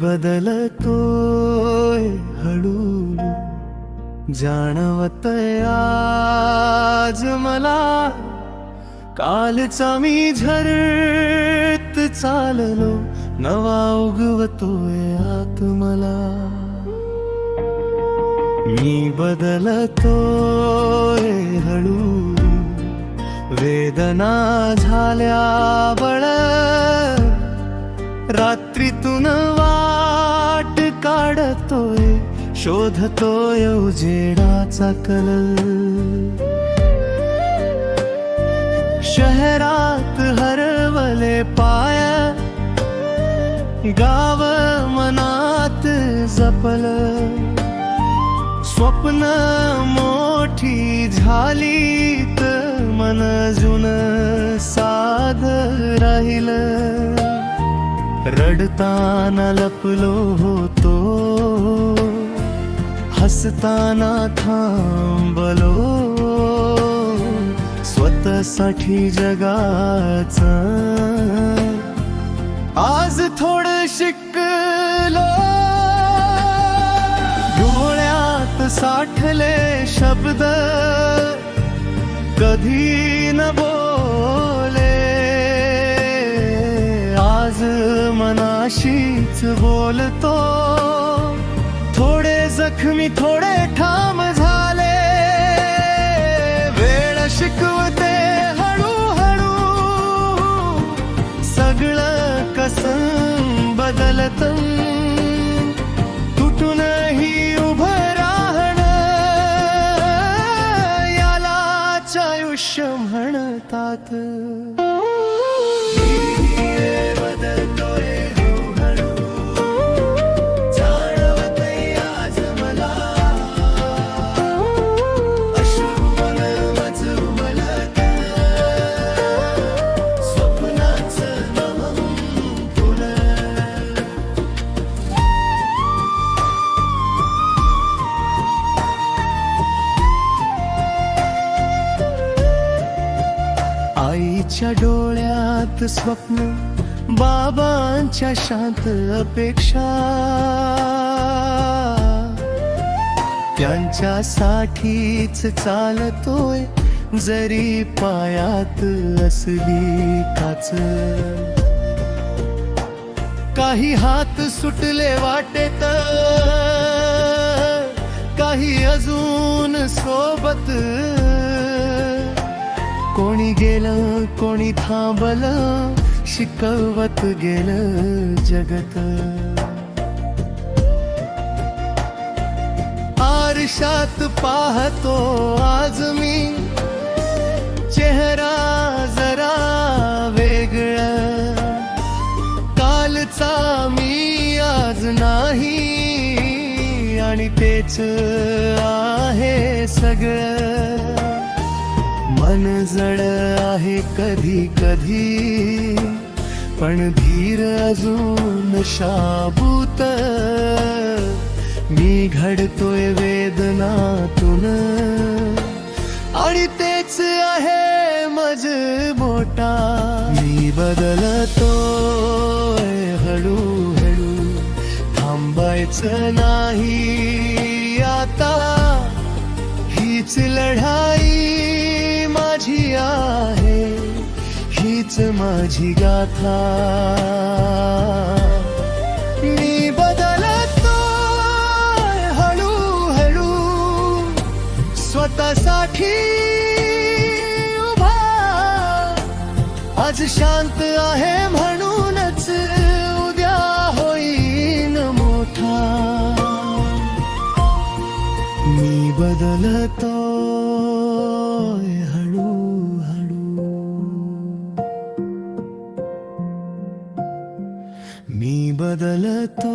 बदलतोय हळू जाणवत आज मला कालचा मी झरत चाललो नवा उगवतोय आत मला. मी बदलतोय हळू वेदना झाल्या बळ रात्रीतून शोधतोय उजेडाचा कल शहरात हरवले पाय गाव मनात जपल. स्वप्न मोठी झालीत मन जुन साध राहिलं. रडताना लपलो होतो. हसताना थांबलो. स्वतःसाठी जगाच. आज थोडं शिकलो. डोळ्यात साठले शब्द. कधी न बोले. आज मनाशीच बोलतो. जखमी थोडे ठाम झाले. वेळ शिकवते हळूहळू. सगळं कसं बदलत. तुटूनही उभं राहणं यालाच आयुष्य म्हणतात. आईच्या डोळ्यात स्वप्न बाबांच्या शांत अपेक्षा. त्यांच्यासाठीच चालतोय जरी पायात असली काच. काही हात सुटले वाटेत काही अजून सोबत. कोणी गेलं कोणी थांबलं शिकवत गेलं जगत. आरशात पाहतो आज मी चेहरा जरा वेगळा. कालचा मी आज नाही आणि तेच आहे सगळं. मन जड आहे कधी कधी पण धीर अजून शाबूत. मी घडतोय वेदनातून. आणि तेच आहे मज मोठा. मी बदलतोय हळू हळू थांबायचं नाही आता. हीच लढाई हीच माझी गाथा. मी बदलतो हळू हळू स्वतःसाठी उभा. आज शांत आहे म्हणूनच उद्या होईन मोठा. मी बदलतो నీ బదలతో